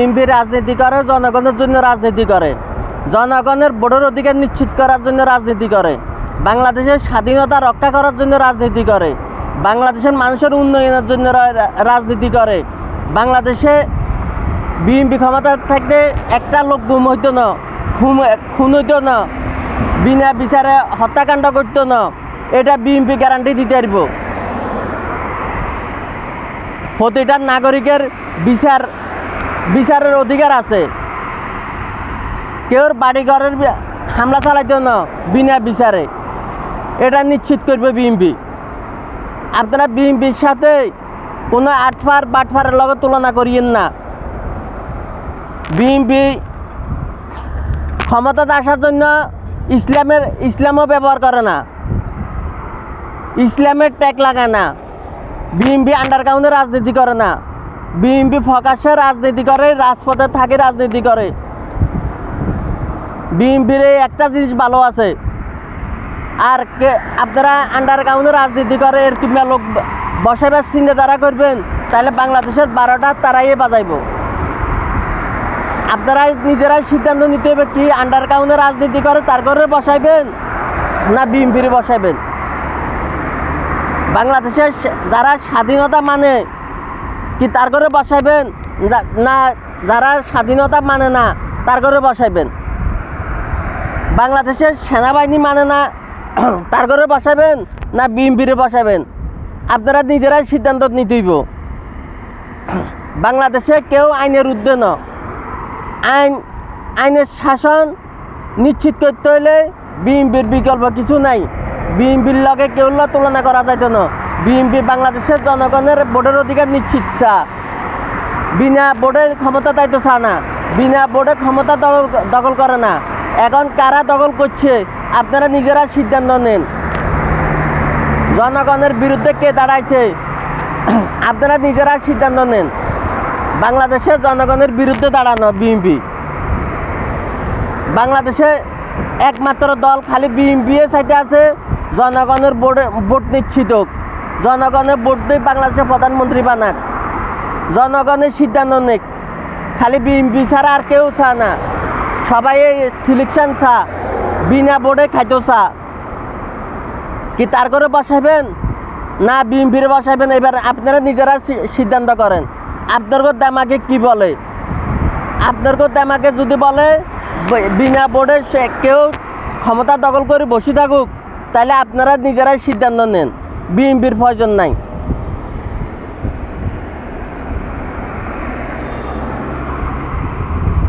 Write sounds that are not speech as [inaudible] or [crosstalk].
BNP রাজনীতি করে, জনগণের জন্য রাজনীতি করে। জনগণের ভোটের অধিকার নিশ্চিত করার জন্য রাজনীতি করে। বাংলাদেশের স্বাধীনতা রক্ষা করার জন্য রাজনীতি করে। বাংলাদেশের মানুষের উন্নয়নের জন্য রাজনীতি করে। বাংলাদেশে বিএনপি ক্ষমতা থাকতে একটা লোক গুম হইতো না, খুন খুন হইতো না, বিনা বিচারে হত্যাকাণ্ড করতো না। এটা বিএনপি গ্যারান্টি দিতে পারব। প্রতিটা নাগরিকের বিচার বিচারের অধিকার আছে। কেউর বাড়ি ঘরের হামলা চালাইতে না, বিনা বিচারে। এটা নিশ্চিত করবে বিএমপি আপনারা বিএমপির সাথে কোনো আটফার বাটফারের লগে তুলনা করিয়েন না। বিএমপি ক্ষমতাতে আসার জন্য ইসলামের, ইসলামও ব্যবহার করে না। ইসলামের ট্যাগ লাগায় না। বিএমপি আন্ডারগ্রাউন্ডে রাজনীতি করে না। বিএমপি ফকাসে রাজনীতি করে, রাজপথে থাকে রাজনীতি করে। বিএমপির এই একটা জিনিস ভালো আছে। আর কে, আপনারা আন্ডারগ্রাউন্ডে রাজনীতি করে, এর এরকম লোক বসাবার চিন্তাধারা করবেন, তাহলে বাংলাদেশের বারোটা তারাই বাজাইব। আপনারাই নিজেরাই সিদ্ধান্ত নিতে হবে কি আন্ডারগ্রাউন্ডে রাজনীতি করে, তার ঘরে বসাইবেন, না বিএমপির বসাইবেন? বাংলাদেশের যারা স্বাধীনতা মানে কি তার ঘরে বসাইবেন? না, যারা স্বাধীনতা মানে না, তার ঘরে বসাইবেন। বাংলাদেশের সেনাবাহিনী মানে না, [clears throat] তার ঘরে বসাবেন না বিএমপিরে বসাবেন আপনারা নিজেরাই সিদ্ধান্ত নিতেইব [clears throat] বাংলাদেশে কেউ আইনের ঊর্ধ্বে ন। আইন, আইনের শাসন নিশ্চিত করতে হলে বিএমপির বিকল্প কিছু নাই। বিএমপির লগে কেউ তুলনা করা যাইত না। বিএমপি বাংলাদেশের জনগণের ভোটের অধিকার নিশ্চিত চা বিনা বোর্ডে ক্ষমতা দায়িত্ব চা না। বিনা বোর্ডে ক্ষমতা দখল দখল করে না। এখন কারা দখল করছে, আপনারা নিজেরা সিদ্ধান্ত নেন। জনগণের বিরুদ্ধে কে দাঁড়াইছে, [clears throat] আপনারা নিজেরা সিদ্ধান্ত নেন। বাংলাদেশের জনগণের বিরুদ্ধে দাঁড়ানো বিএনপি। বাংলাদেশে একমাত্র দল খালি বিএনপি সাইডে আছে, জনগণের ভোটে, ভোট নিশ্চিত হোক জনগণের ভোট দিয়ে বাংলাদেশের প্রধানমন্ত্রী বানাক। জনগণের সিদ্ধান্ত নেক। খালি বিএনপি ছাড়া আর কেউ চা না। সবাই সিলেকশন চা, বিনা বোর্ডে খাইতো চা। কি তার করে বসাবেন? না বিএমপির বসাবেন? এবার আপনারা নিজেরা সিদ্ধান্ত করেন। আপনার দামাকে কি বলে? আপনার দামাকে যদি বলে বিনা বোর্ডে কেউ ক্ষমতা দখল করে বসে থাকুক, তাহলে আপনারা নিজেরাই সিদ্ধান্ত নেন। বিএমপির প্রয়োজন নাই।